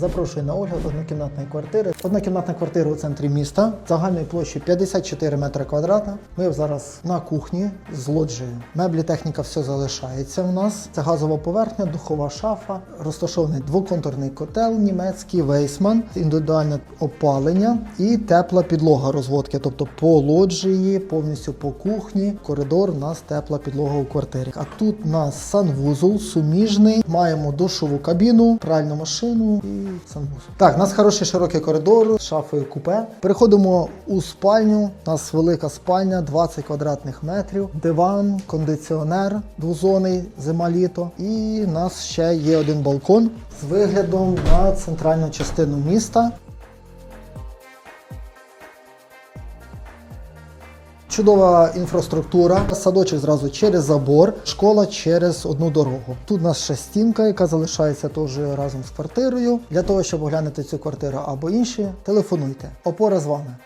Запрошую на огляд однокімнатної квартири. Однокімнатна квартира у центрі міста загальною площею 54 метри квадратна. Ми зараз на кухні з лоджією. Меблі, техніка, все залишається в нас. Це газова поверхня, духова шафа, розташований двоконтурний котел, німецький вейсман, індивідуальне опалення і тепла підлога розводки. Тобто по лоджії, повністю по кухні, коридор у нас тепла підлога у квартирі. А тут у нас санвузол суміжний. Маємо душову кабіну, пральну машину санвузол. Так, у нас хороший широкий коридор з шафою купе. Переходимо у спальню. У нас велика спальня, 20 квадратних метрів, диван, кондиціонер двозонний, зима-літо. І у нас ще є один балкон з виглядом на центральну частину міста. Чудова інфраструктура, садочок зразу через забор, школа через одну дорогу. Тут у нас ще стінка, яка залишається теж разом з квартирою. Для того, щоб оглянути цю квартиру або інші, телефонуйте. Опора з вами.